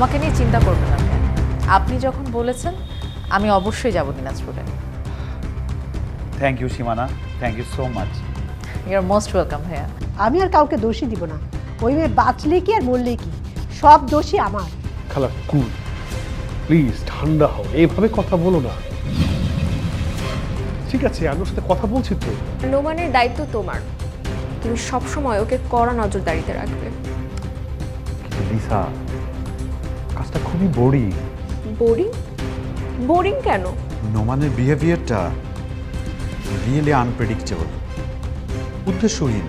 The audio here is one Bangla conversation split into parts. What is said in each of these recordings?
আমাকে নিয়ে চিন্তা করবেন না। আপনি যখন বলেছেন আমি অবশ্যই যাব দিনাজপুরে। Thank you Simana thank you so much your most welcome ভাইয়া। আমি আর কাউকে দোষী দিব না। ওই মেয়ে বাঁচলে কি আর মরলে কি? সব দোষী আমার। খালা কুল প্লিজ ঠান্ডা হও। এইভাবে কথা বলো না। ঠিক আছে আমি ওর সাথে কথা বলছি তো। নোমানের দায়িত্ব তোমার। তুমি সবসময় ওকে কড়া নজরদারিতে রাখবে। লিসা কাজটা খুবই বড়ি বোরিং বোরিং কেন? নোমানের বিহেভিয়ারটা রিয়েলি আনপ্রেডিক্টেবল উদ্দেশ্যহীন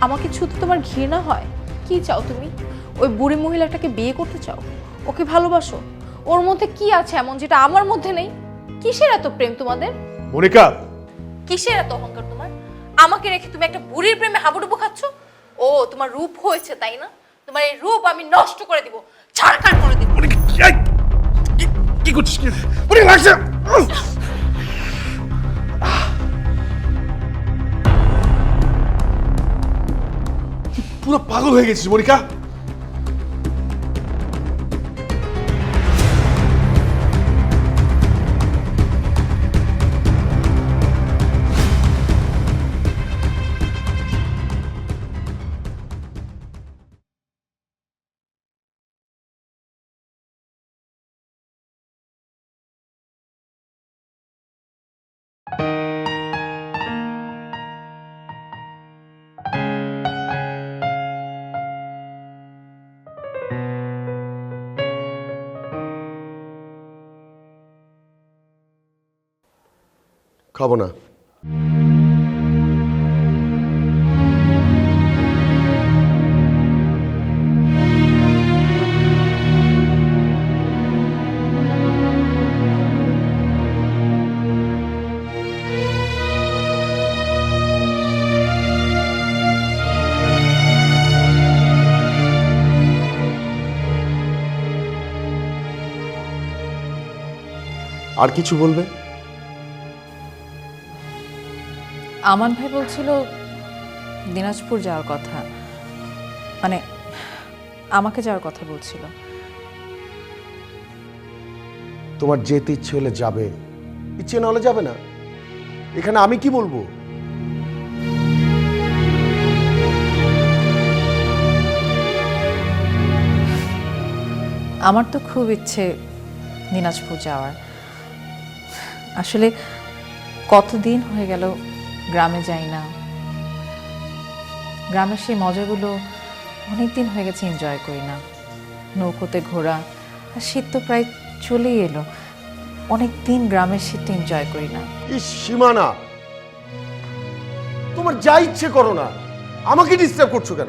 আমাকে ছুতে তোমার ঘৃণা হয়? কি চাও তুমি? ওই বুড়ি মহিলাটাকে বিয়ে করতে চাও? ওকে ভালোবাসো? ওর মধ্যে কি আছে এমন যেটা আমার মধ্যে নেই? কিসের এত প্রেম তোমাদের? মনিকা! কিসের এত অহংকার তোমার? আমাকে রেখে তুমি একটা বুড়ির প্রেমে হাবুডুবু খাচ্ছ? ও তোমার রূপ হয়েছে তাই না? তোমার এই রূপ আমি নষ্ট করে দিব। ছাড়খাড় করে দিব কি করছিস কি মনিকা লাগছে পুরো পাগল হয়ে গেছিস মনিকা খাব না। আর কিছু বলবে? আমান ভাই বলছিল দিনাজপুর যাওয়ার কথা। মানে আমাকে যাওয়ার কথা বলছিল। তোমার যেতে ইচ্ছে হলে যাবে। ইচ্ছে না হলে যাবে না। এখানে আমি কি বলব? আমার তো খুব ইচ্ছে দিনাজপুর যাওয়ার। আসলে কতদিন হয়ে গেল গ্রামে যাই না। গ্রামের সেই মজাগুলো অনেক দিন হয়ে গেছে এনজয় করি না। নৌকোতে ঘোরা আর শীত তো প্রায় চলেই এলো। অনেক দিন গ্রামের শীত এনজয় করি না। ইস, সীমানা! তোমার যা ইচ্ছে করো না, আমাকে ডিস্টার্ব করছ কেন?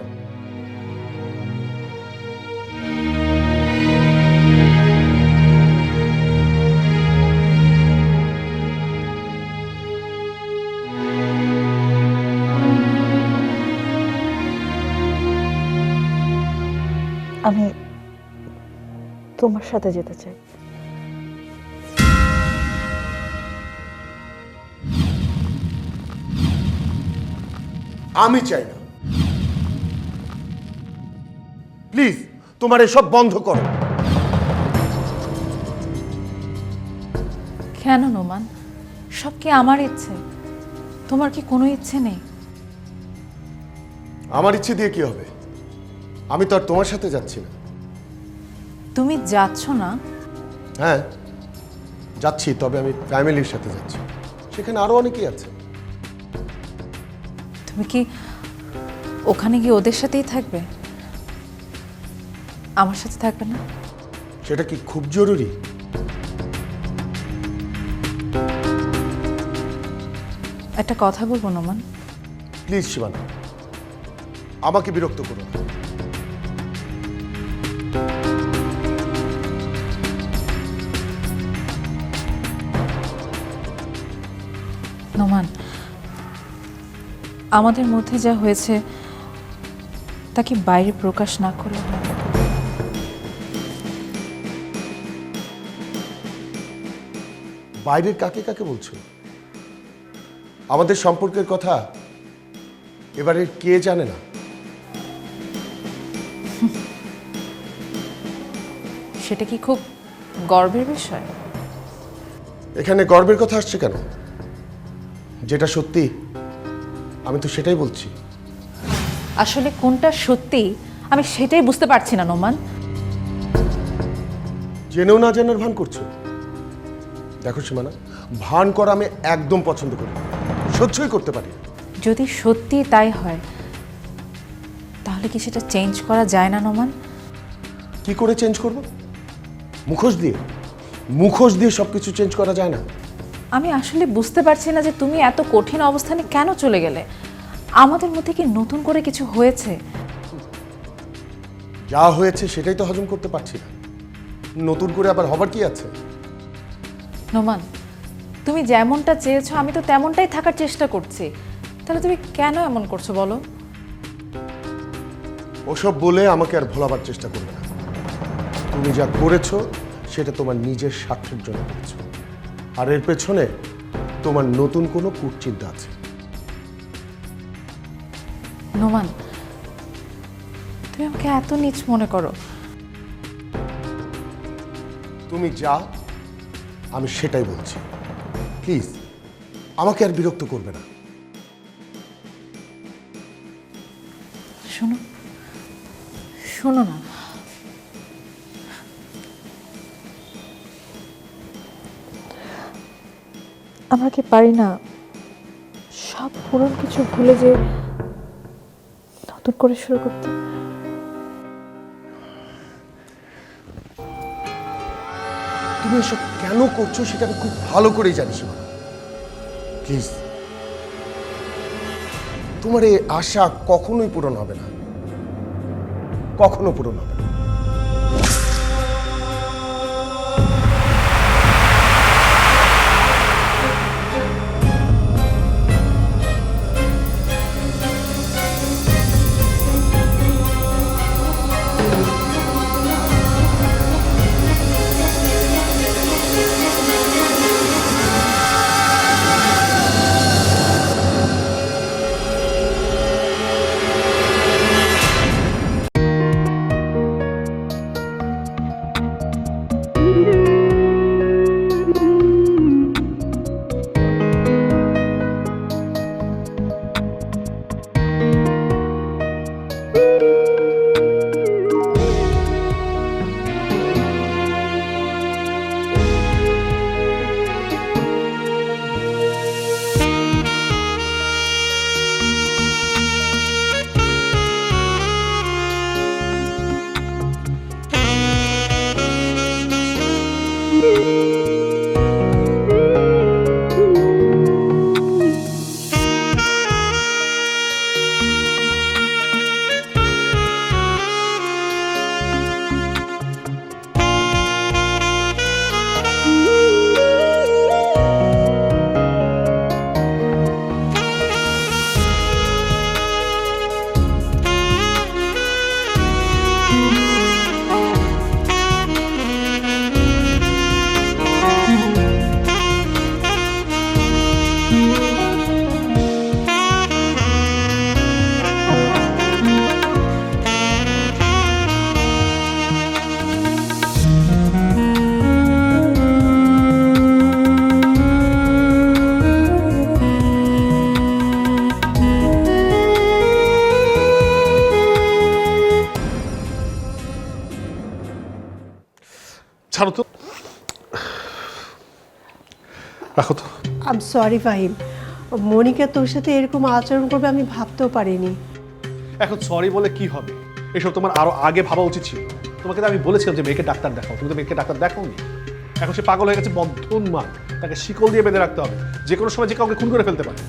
তোমার সাথে যেতে চাই। আমি চাই না। প্লিজ তোমার এসব বন্ধ করো। কেন নোমান? সব কি আমার ইচ্ছে? তোমার কি কোনো ইচ্ছে নেই? আমার ইচ্ছে দিয়ে কি হবে? আমি তো আর তোমার সাথে যাচ্ছি না। তুমি যাচ্ছ না? হ্যাঁ যাচ্ছি তবে আমি ফ্যামিলির সাথে যাচ্ছি। সেখানে আরও অনেকেই আছে। তুমি কি ওখানে গিয়ে ওদের সাথেই থাকবে? আমার সাথে থাকবে না? সেটা কি খুব জরুরি? একটা কথা বলব নোমান? প্লিজ শিবানা আমাকে বিরক্ত করো না। আমাদের মধ্যে যা হয়েছে তা কি বাইরে প্রকাশ না করলে? হয় বাইরের কাকে কাকে বলছো? আমাদের সম্পর্কের কথা এবারে কে জানে না? সেটা কি খুব গর্বের বিষয়? এখানে গর্বের কথা আসছে কেন? যেটা সত্যি আমি তো সেটাই বলছি। আসলে কোনটা সত্যি আমি সেটাই বুঝতে পারছি না নোমান। জেনেও না জেনার ভান করছ? দেখো সীমানা ভান করা আমি একদম পছন্দ করি। সহ্যই করতে পারি যদি সত্যি তাই হয় তাহলে কি সেটা চেঞ্জ করা যায় না নোমান? কি করে চেঞ্জ করব? মুখোশ দিয়ে। মুখোশ দিয়ে সব কিছু চেঞ্জ করা যায় না। আমি আসলে বুঝতে পারছি না যে তুমি এত কঠিন অবস্থানে কেন চলে গেলে। আমাদের মধ্যে কি নতুন করে কিছু হয়েছে? যা হয়েছে সেটাই তো হজম করতে পারছি না। নতুন করে আবার হবার কি আছে? নোমান তুমি যেমনটা চেয়েছো আমি তো তেমনটাই থাকার চেষ্টা করছি। তাহলে তুমি কেন এমন করছ বলো? ওসব বলে আমাকে আর ভোলাবার চেষ্টা করবে না। তুমি যা করেছ সেটা তোমার নিজের স্বার্থের জন্য করেছ। আর এর পেছনে তোমার নতুন কোনো কুটচিন্তা আছে? নোমান তুমি আমাকে এত নিচ মনে করো। তুমি যা আমি সেটাই বলছি। প্লিজ আমাকে আর বিরক্ত করবে না। শোনো শোনো না। আমরা কি পারি না। সব পুরন কিছু ভুলে যে নতুন করে শুরু করতে। তুমি এসব কেন করছ সেটা আমি খুব ভালো করেই জানি প্লিজ। তোমার এই আশা কখনোই পূরণ হবে না। কখনো পূরণ হবে না আম সরি ফাহিম। মনিকা তোর সাথে এরকম আচরণ করবে আমি ভাবতেও পারিনি। এখন সরি বলে কি হবে? এসব তোমার আরও আগে ভাবা উচিত ছিল। তোমাকে তো আমি বলেছিলাম যে মেয়েকে ডাক্তার দেখাও। তুমি তো মেয়েকে ডাক্তার দেখাওনি এখন সে পাগল হয়ে গেছে বদ্ধোন্মাদ তাকে শিকল দিয়ে বেঁধে রাখতে হবে। যে কোনো সময় যে কাউকে খুন করে ফেলতে পারে।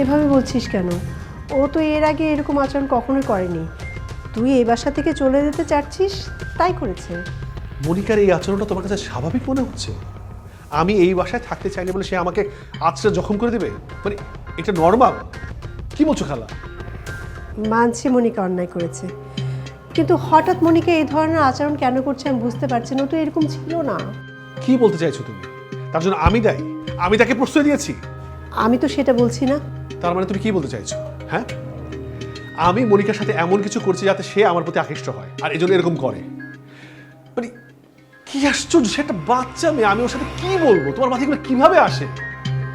এভাবে বলছিস কেন? ও তো এর আগে এরকম আচরণ কখনোই করেনি। তুই এই বাসা থেকে চলে যেতে চাচ্ছিস তাই করেছে। মনিকার এই আচরণটা তোমার কাছে স্বাভাবিক মনে হচ্ছে? আমি এই বাসায় থাকতে চাইনি বলে সে আমাকে আছড়ে জখম করে দেবে? মানে এটা নর্মাল কি বলছো খালা? মানছি মনিকা অন্যায় করেছে। কিন্তু হঠাৎ মনিকা এই ধরনের আচরণ কেন করছে আমি বুঝতে পারছি না। তো এরকম ছিল না। কি বলতে চাইছো তুমি? তার জন্য আমি দায়ী? আমি তাকে প্রশ্রয় দিয়েছি? আমি তো সেটা বলছি না। তার মানে তুমি কি বলতে চাইছো? হ্যাঁ? আমি মনিকার সাথে এমন কিছু করছি যাতে সে আমার প্রতি আকৃষ্ট হয় আর এই জন্য এরকম করে। মানে কি আশ্চর্য সে একটা বাচ্চা মেয়ে আমি ওর সাথে কি বলব? তোমার মাথায় এগুলো কীভাবে আসে?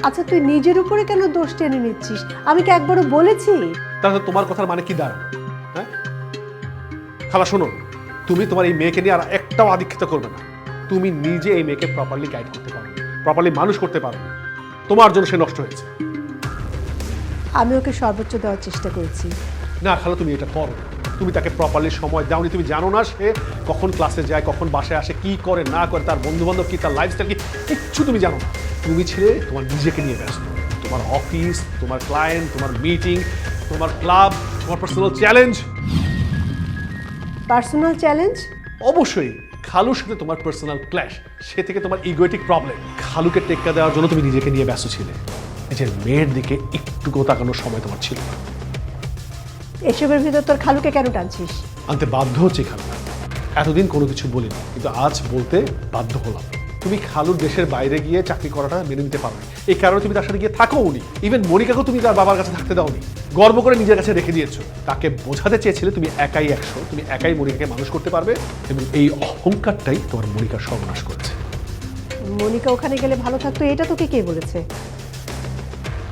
আচ্ছা তুই নিজের উপরে কেন দোষ টেনে নিচ্ছিস? আমি কি একবারও বলেছি? তাহলে তোমার কথার মানে কি? দাঁড়ানো হ্যাঁ? খালা শোনো তুমি তোমার এই মেয়েকে নিয়ে আর একটাও আদিক্ষিত করবে না। তুমি নিজে এই মেয়েকে প্রপারলি গাইড করতে পারো প্রপারলি মানুষ করতে পারো তোমার জন্য সে নষ্ট হয়েছে। আমি ওকে সর্বোচ্চ দেওয়ার চেষ্টা করেছি। না খালা তুমি এটা করো না। তুমি তাকে প্রপারলি সময় দাওনি তুমি জানো না সে কখন ক্লাসে যায় কখন বাসায় আসে কি করে না করে তার বন্ধু বান্ধব কি তার লাইফস্টাইল কি কিচ্ছু তুমি জানো না। তুমি ছিলে তোমার নিজেকে নিয়ে ব্যস্ত। তোমার অফিস তোমার ক্লায়েন্ট তোমার মিটিং তোমার ক্লাব তোমার পার্সোনাল চ্যালেঞ্জ পার্সোনাল চ্যালেঞ্জ অবশ্যই খালুর সাথে তোমার পার্সোনাল ক্ল্যাশ সে থেকে তোমার ইগোয়েটিক প্রবলেম খালুকে টেক্কা দেওয়ার জন্য তুমি নিজেকে নিয়ে ব্যস্ত ছিলে। নিজের মেয়ের দিকে একটুকু তাকানোর সময় তোমার ছিল না। এসবের ভিতর তোর খালুকে কেন টানছিস? আনতে বাধ্য হচ্ছে খালু। এতদিন কোনো কিছু বলিনি কিন্তু আজ বলতে বাধ্য হলাম। তুমি খালুর দেশের বাইরে গিয়ে চাকরি করাটা মেনে নিতে পারো এই কারণে তুমি তার সাথে গিয়ে থাকো উনি। ইভেন মনিকাকেও তুমি তার বাবার কাছে থাকতে দাওনি। গর্ব করে নিজের কাছে রেখে দিয়েছ। তাকে বোঝাতে চেয়েছিলে তুমি একাই একশো। তুমি একাই মনিকাকে মানুষ করতে পারবে এবং এই অহংকারটাই তোমার মনিকার সর্বনাশ করেছে। মনিকা ওখানে গেলে ভালো থাকতো এটা তোকে কে বলেছে?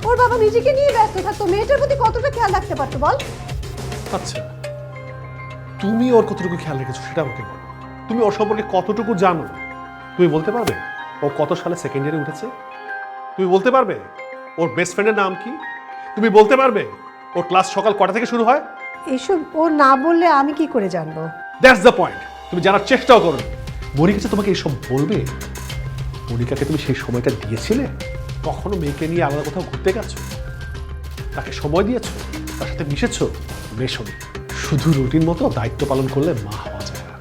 ওর বাবা নিজেকে নিয়ে ব্যস্ত থাকতো। মেয়েটার প্রতি কতটা খেয়াল রাখতে পারতো বল? আচ্ছা তুমি ওর কতটুকু খেয়াল রেখেছো সেটা আমাকে বলো। তুমি ওর সম্পর্কে কতটুকু জানো? তুমি বলতে পারবে? ও কত সালে সেকেন্ড ইয়ারে উঠেছে? তুমি বলতে পারবে? ওর বেস্ট ফ্রেন্ডের নাম কি? তুমি বলতে পারবে? ওর ক্লাস সকাল কটা থেকে শুরু হয়? এসব ও না বললে আমি কি করে জানব? দ্যাটস দ্য পয়েন্ট তুমি জানার চেষ্টাও করো মনিকা তোমাকে এইসব বলবে? মনিকাকে তুমি সেই সময়টা দিয়েছিলে? কখনো মেয়েকে নিয়ে আলাদা কোথাও ঘুরতে গেছো? তাকে সময় দিয়েছ? তার সাথে মিশেছো? মেশনি শুধু রুটিন মতো দায়িত্ব পালন করলে মা হওয়া যায় না।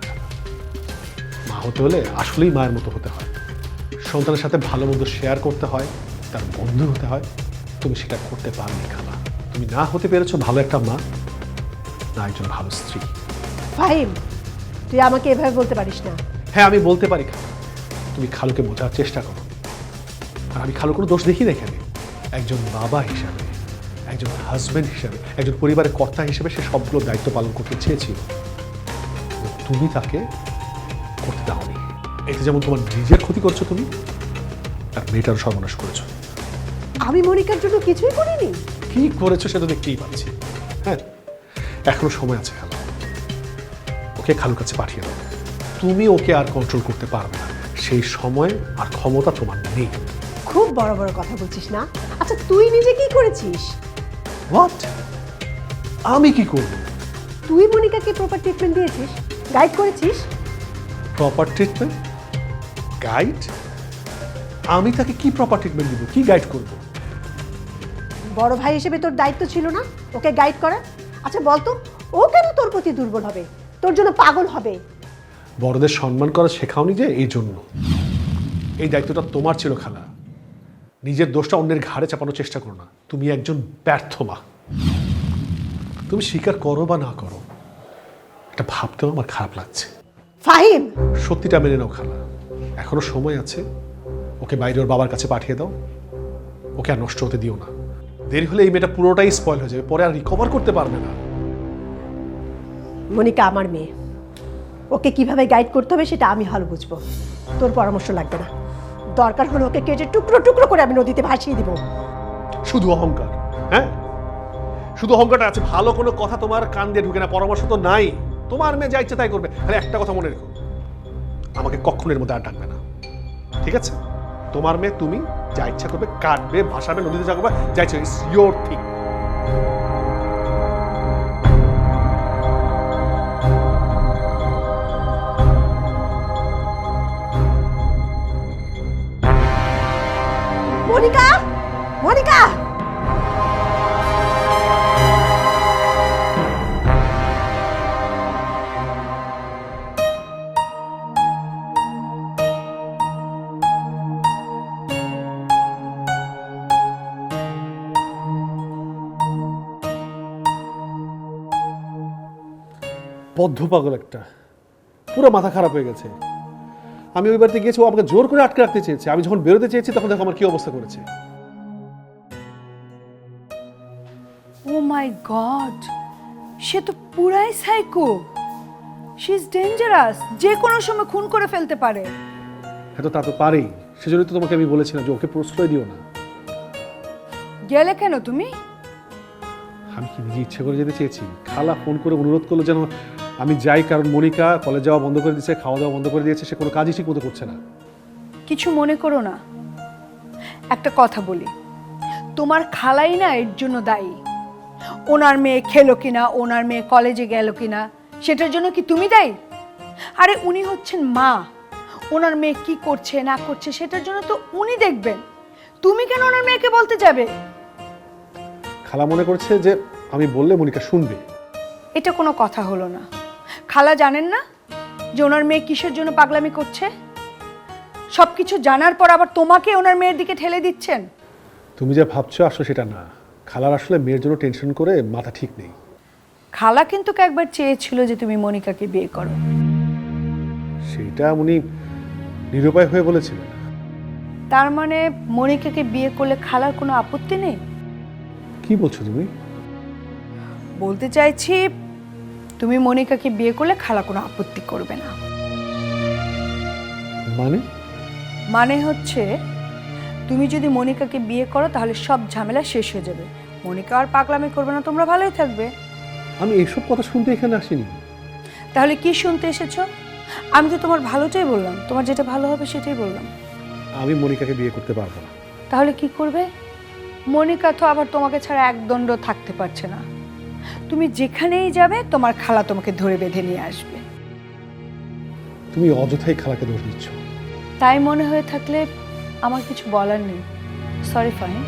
মা হতে হলে আসলেই মায়ের মতো হতে হয়। সন্তানের সাথে ভালো মন্দ শেয়ার করতে হয় তার বন্ধু হতে হয়। তুমি সেটা করতে পারবে খালা। তুমি না হতে পেরেছ ভালো একটা মা না একজন ভালো স্ত্রী। ফাহিম তুই আমাকে এভাবে বলতে পারিস না। হ্যাঁ আমি বলতে পারি খালু। তুমি খালুকে বোঝার চেষ্টা করো। আর আমি খালু কোনো দোষ দেখি না এখানে। একজন বাবা হিসাবে। একজন হাজব্যান্ড হিসেবে একজন পরিবারের কর্তা হিসেবে সে সবগুলো দায়িত্ব পালন করতে চেয়েছিল। তুমি তাকে করতে দাওনি। এতে যেমন তোমার নিজের ক্ষতি করছ তুমি আর মেয়েটার সর্বনাশ করেছ। আমি মনিকার জন্য কিছুই করিনি। কি করেছ সেটা দেখতেই পাচ্ছি। হ্যাঁ এখনও সময় আছে খালু। ওকে খালুর কাছে পাঠিয়ে দাও। তুমি ওকে আর কন্ট্রোল করতে পারবে না। সেই সময় আর ক্ষমতা তোমার নেই। খুব বড় বড় কথা বলছিস না? আচ্ছা তুই নিজে কি করেছিস? হোয়াট আমি কি করব? তুই মনিকাকে প্রপার ট্রিটমেন্ট দিয়েছিস? গাইড করেছিস? প্রপার ট্রিটমেন্ট গাইড আমি তাকে কি প্রপার ট্রিটমেন্ট দিব? কি গাইড করব? বড় ভাই হিসেবে তোর দায়িত্ব ছিল না? ওকে গাইড করা? আচ্ছা বলতো ও কেন তোর প্রতি দুর্বল হবে? তোর জন্য পাগল হবে? বড়দের সম্মান করা শেখাওনি যে এই জন্য। এই দায়িত্বটা তোমার ছিল খালা। নিজের দোষটা অন্যের ঘাড়ে চাপানোর চেষ্টা করো না। তুমি একজন ব্যর্থ মা। তুমি স্বীকার করো বা না করো এটা ভাবতেও আমার খারাপ লাগছে। ফাহিম! সত্যিটা মেনে নাও খালা। এখনও সময় আছে ওকে বাইরে ওর বাবার কাছে পাঠিয়ে দাও। ওকে আর নষ্ট হতে দিও না। দেরি হলে এই মেয়েটা পুরোটাই স্পয়েল হয়ে যাবে পরে আর রিকভার করতে পারবে না। মনিকা আমার মেয়ে। ওকে কীভাবে গাইড করতে হবে সেটা আমি ভালো বুঝব। তোর পরামর্শ লাগবে না। দরকার হলে ওকে কেটে টুকরো টুকরো করে আমি নদীতে ভাসিয়ে দিব। শুধু অহংকার হ্যাঁ? শুধু অহংকারটা আছে, ভালো কোনো কথা তোমার কান দিয়ে ঢুকে না, পরামর্শ তো নাই। তোমার মেয়ে যা ইচ্ছে তাই করবে। আরে একটা কথা মনে রেখো, আমাকে এর মধ্যে আর ডাকবে না, ঠিক আছে? তোমার মেয়ে তুমি যা ইচ্ছা করবে, কাটবে, ভাসাবে, নদীতে যা করবে যা ইচ্ছা ইটস ইয়োর থিং বদ্ধ পাগল একটা। পুরো মাথা খারাপ হয়ে গেছে। আমি ওই বাড়িতে গিয়েছি ও আমাকে জোর করে আটকে রাখতে চেয়েছে। আমি যখন বেরোতে চেয়েছি তখন দেখো আমার কি অবস্থা করেছে। ও মাই গড সে তো পুরাই সাইকো শি ইজ ডেঞ্জারাস যে কোনো সময় খুন করে ফেলতে পারে। হয়তো তা তো পারেই। সেজন্যই তো তোমাকে আমি বলেছিলাম যে ওকে প্রশ্রয় দিও না। গেলে কেন তুমি? আমি কি নিজে ইচ্ছে করে যেতে চেয়েছি? খালা ফোন করে অনুরোধ করল যেন আমি যাই কারণ মনিকা কলেজ যাওয়া বন্ধ করে দিয়েছে খাওয়া দাওয়া বন্ধ করে দিয়েছে সে কোনো কাজই ঠিক মতো করছে না। কিছু মনে করো না। একটা কথা বলি। তোমার খালাই না এর জন্য দায়ী। ওনার মেয়ে খেলো কিনা ওনার মেয়ে কলেজে গেল কিনা সেটার জন্য কি তুমি দায়ী? আরে উনি হচ্ছেন মা। ওনার মেয়ে কি করছে না করছে সেটার জন্য তো উনি দেখবেন। তুমি কেন ওনার মেয়েকে বলতে যাবে? খালা মনে করছে যে আমি বললে মনিকা শুনবে। এটা কোনো কথা হলো না। খালা জানেন না যে ওনার মেয়ে কিসের জন্য পাগলামি করছে? সব কিছু জানার পর আবার তোমাকে ওনার মেয়ের দিকে ঠেলে দিচ্ছেন? তুমি যা ভাবছ আসলে সেটা না। খালার আসলে মেয়ের জন্য টেনশন করে মাথা ঠিক নেই। খালা কিন্তু একবার চেয়েছিল যে তুমি মনিকাকে বিয়ে করো। সেটা উনি নিরুপায় হয়ে বলেছিলেন। তার মানে মনিকাকে বিয়ে করলে খালার কোনো আপত্তি নেই? কি বলছো তুমি? বলতে চাইছি তুমি মনিকাকে বিয়ে করলে খালা কোনো আপত্তি করবে না। মানে? মানে হচ্ছে তুমি যদি মনিকাকে বিয়ে করো তাহলে সব ঝামেলা শেষ হয়ে যাবে। মনিকা আর পাগলামি করবে না তোমরা ভালোই থাকবে। আমি এসব কথা শুনতে এখানে আসিনি। তাহলে কি শুনতে এসেছ? আমি তো তোমার ভালোটাই বললাম তোমার যেটা ভালো হবে সেটাই বললাম। আমি মনিকাকে বিয়ে করতে পারব না। তাহলে কি করবে? মনিকা তো আবার তোমাকে ছাড়া একদণ্ড থাকতে পারছে না। তুমি যেখানেই যাবে তোমার খালা তোমাকে ধরে বেঁধে নিয়ে আসবে। তুমি অযথাই খালাকে দোষ দিচ্ছ তাই মনে হয়ে থাকলে আমার কিছু বলার নেই। সরি ফাইন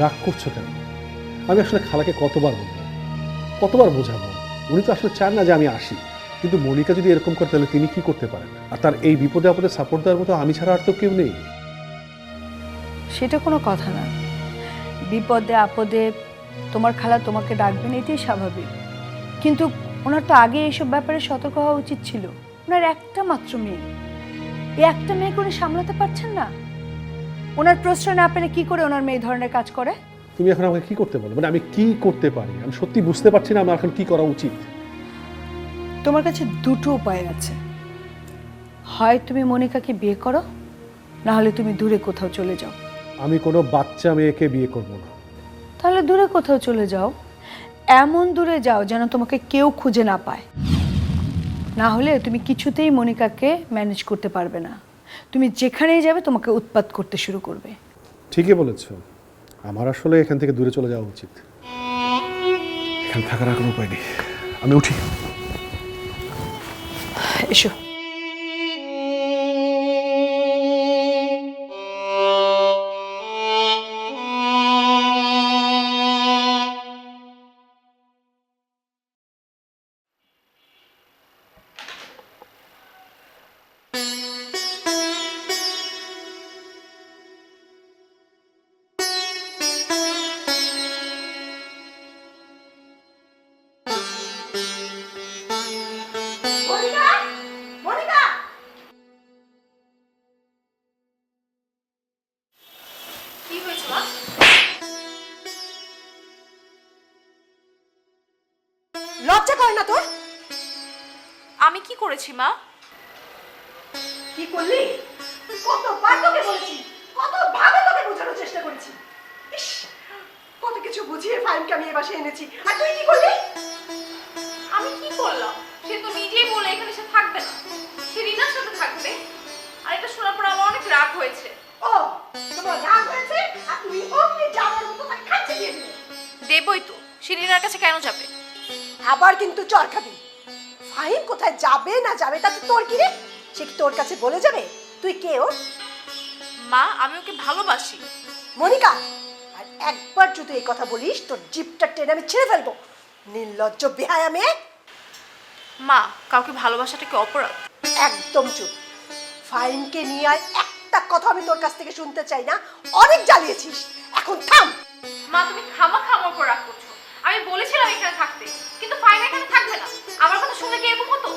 রাগ করছ কেন? আমি আসলে খালাকে কতবার বলব? কতবার বোঝাবো? উনি তো আসলে চান না যে আমি আসি। কিন্তু মনিকা যদি এরকম করে তাহলে তিনি কি করতে পারেন? আর তার এই বিপদে আপদে সাপোর্ট দেওয়ার মতো আমি ছাড়া আর তো কেউ নেই। সেটা কোনো কথা না। বিপদে আপদে তোমার খালা তোমাকে ডাকবেন এটাই স্বাভাবিক। কিন্তু ওনার তো আগে এইসব ব্যাপারে সতর্ক হওয়া উচিত ছিল। ওনার একটা মাত্র মেয়ে। এই একটা মেয়েকে উনি সামলাতে পারছেন না? ওনার প্রশ্রয় না পেলে কি করে ওনার মেয়ে ধরনের কাজ করে? তুমি এখন আমাকে কি করতে বলো মানে আমি কি করতে পারি? আমি সত্যি বুঝতে পারছি না আমার এখন কি করা উচিত। তোমার কাছে দুটো উপায় আছে। হয় তুমি মনিকাকে বিয়ে করো না হলে তুমি দূরে কোথাও চলে যাও। আমি কোনো বাচ্চা মেয়েকে বিয়ে করব না। তাহলে দূরে কোথাও চলে যাও। এমন দূরে যাও যেন তোমাকে কেউ খুঁজে না পায়। না হলে তুমি কিছুতেই মনিকাকে ম্যানেজ করতে পারবে না। তুমি যেখানেই যাবে তোমাকে উৎপাত করতে শুরু করবে। ঠিকই বলেছ। আমার আসলে এখান থেকে দূরে চলে যাওয়া উচিত। এখানে থাকার আর কোনো উপায় নেই। আমি উঠি। এসো। করেছি মা। কি করলি? কতবার তোকে বলেছি কতভাবে তোকে বোঝানোর চেষ্টা করেছি। ইস কত কিছু বুঝিয়ে ফাইনকে আমি এ বাসায় এনেছি। আর তুই কি করলি? আমি কি করলাম? সে তো নিজেই বলে এখানে সে থাকবে না। সে রিনার সাথে থাকবে। আর এটা শোনার পর আমার অনেক রাগ হয়েছে। ও তোমার রাগ হয়েছে? আর তুমি অমনি যাওয়ার মতো তাকে খাচ্ছে দিয়ে দেবই তো। সে রিনার কাছে কেন যাবে? আবার কিন্তু চর খাবি। ফাহিম কোথায় যাবে না যাবে? তাতে তোর কি রে? সে কি তোর কাছে বলে যাবে? তুই কে ওর? মা আমি ওকে ভালোবাসি। মনিকা আর একবার যদি এই কথা বলিস তোর জিপটা টেনে আমি ছেড়ে ফেলব। নির্লজ্জ বেহায়া মেয়ে। মা কাউকে ভালোবাসাটা কি অপরাধ? একদম চুপ। ফাইনকে নিয়ে আর একটা কথা আমি তোর কাছ থেকে শুনতে চাই না। অনেক জ্বালিয়েছিস। এখন থাম। মা তুমি খামা খামা রাগ করছ আমি বলেছিলাম এখানে থাকতে কিন্তু ফাইন এখানে থাকবে না। আমার কথা শুনে কি এরকম হতো?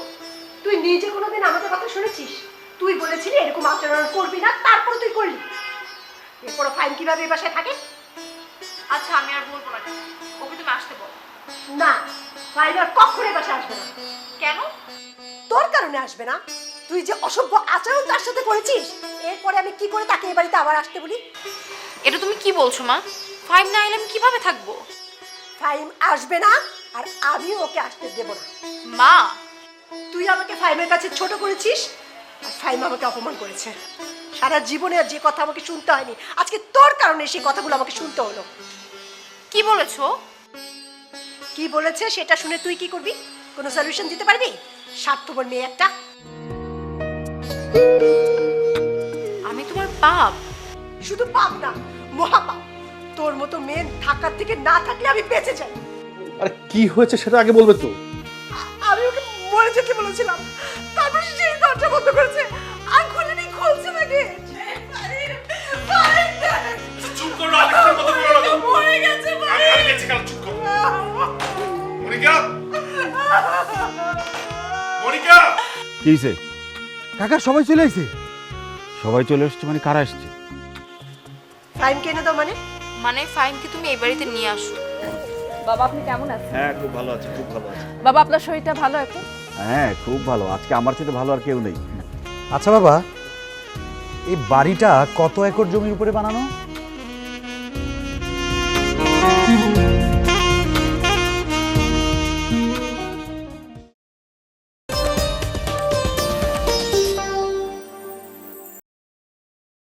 তুই নিজে কোনোদিন আমাদের কথা শুনেছিস? তুই বলেছিলি এরকম আচরণ করবি না তারপর তুই করলি। এরপর ফাইন কীভাবে এ বাসায় থাকে? আচ্ছা আমি আর বলব না। ওকে তুমি আসতে বল। না ফাইম আর কখনোই বাসা আসবে না। কেন? তোর কারণে আসবে না। তুই যে অসভ্য আচরণ তার সাথে করেছিস এরপরে আমি কি করে তাকে এ বাড়িতে আবার আসতে বলি? এটা তুমি কি বলছো মা? ফাইন না এলে আমি কীভাবে থাকব? ফাইম আসবে না আর আমিও ওকে আসতে দেব না। মা! তুই আমাকে ফাইমের কাছে ছোট করেছিস আর ফাইম আমাকে অপমান করেছে। সারা জীবনে আর যে কথা আমাকে শুনতে হয়নি আজকে তোর কারণে সেই কথাগুলো আমাকে শুনতে হলো। কি বলেছ? কি বলেছে সেটা শুনে তুই কি করবি? কোনো সলিউশন দিতে পারবি? স্বার্থপর মেয়ে একটা। আমি তোমার বাপ। শুধু পাপ না মহাপাপ তোর মতো মেয়ে থাকার থেকে না থাকলে আমি বেঁচে যাই। আরে কি হয়েছে সেটা আগে বলবে তো। আমি ওকে মরে যেতে বলেছিলাম। তারপর সেই দরজা বন্ধ করেছে। আর খুলিনি খুলছে না গেট চুপ করো আরেকটার কথা বলো না মরে গেছে আমি আমি গেছি। কাল চুপ করো। মনিকা! মনিকা! কি হয়েছে কাকা সবাই চলে আসছে সবাই চলে আসছে মানে কারা আসছে টাইম কেনে দাও মানে? মানে ফাইমকে তুমি এই বাড়িতে নিয়ে আসো। বাবা আপনি কেমন আছেন? হ্যাঁ খুব ভালো আছি খুব ভালো আছি। বাবা আপনার শরীরটা ভালো এখন? হ্যাঁ খুব ভালো। আজকে আমার চেয়ে ভালো আর কেউ নেই। আচ্ছা বাবা এই বাড়িটা কত একর জমির উপরে বানানো?